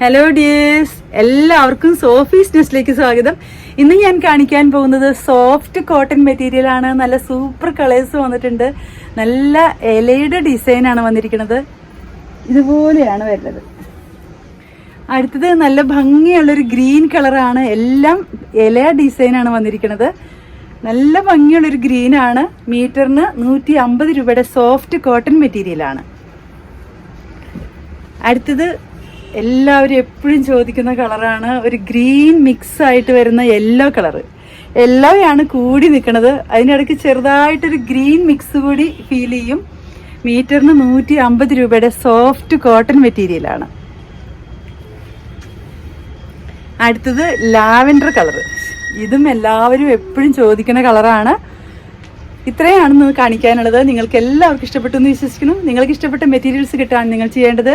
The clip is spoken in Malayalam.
ഹലോ ഡിയേഴ്സ് എല്ലാവർക്കും സോഫീസ് ന്യൂസിലേക്ക് സ്വാഗതം. ഇന്ന് ഞാൻ കാണിക്കാൻ പോകുന്നത് സോഫ്റ്റ് കോട്ടൺ മെറ്റീരിയൽ ആണ്. നല്ല സൂപ്പർ കളേഴ്സ് വന്നിട്ടുണ്ട്. നല്ല ഇലയുടെ ഡിസൈനാണ് വന്നിരിക്കുന്നത്. ഇതുപോലെയാണ് വരുന്നത്. അടുത്തത് നല്ല ഭംഗിയുള്ളൊരു ഗ്രീൻ കളറാണ് എല്ലാം ഇല ഡിസൈനാണ് വന്നിരിക്കുന്നത്. നല്ല ഭംഗിയുള്ളൊരു ഗ്രീനാണ് മീറ്ററിന് നൂറ്റി അമ്പത് രൂപയുടെ സോഫ്റ്റ് കോട്ടൺ മെറ്റീരിയലാണ് അടുത്തത് എല്ലാവരും എപ്പോഴും ചോദിക്കുന്ന കളറാണ്. ഒരു ഗ്രീൻ മിക്സ് ആയിട്ട് വരുന്ന യെല്ലോ കളറ്. എല്ലാവരെയാണ് കൂടി നിൽക്കുന്നത്. അതിനിടയ്ക്ക് ചെറുതായിട്ടൊരു ഗ്രീൻ മിക്സ് കൂടി ഫീൽ ചെയ്യും. മീറ്ററിന് നൂറ്റി അമ്പത് രൂപയുടെ സോഫ്റ്റ് കോട്ടൺ മെറ്റീരിയലാണ് അടുത്തത് ലാവൻഡർ കളർ ഇതും എല്ലാവരും എപ്പോഴും ചോദിക്കുന്ന കളറാണ്. ഇത്രയാണെന്ന് കാണിക്കാനുള്ളത്. നിങ്ങൾക്ക് എല്ലാവർക്കും ഇഷ്ടപ്പെട്ടു എന്ന് വിശ്വസിക്കുന്നു. നിങ്ങൾക്ക് ഇഷ്ടപ്പെട്ട മെറ്റീരിയൽസ് കിട്ടാൻ നിങ്ങൾ ചെയ്യേണ്ടത്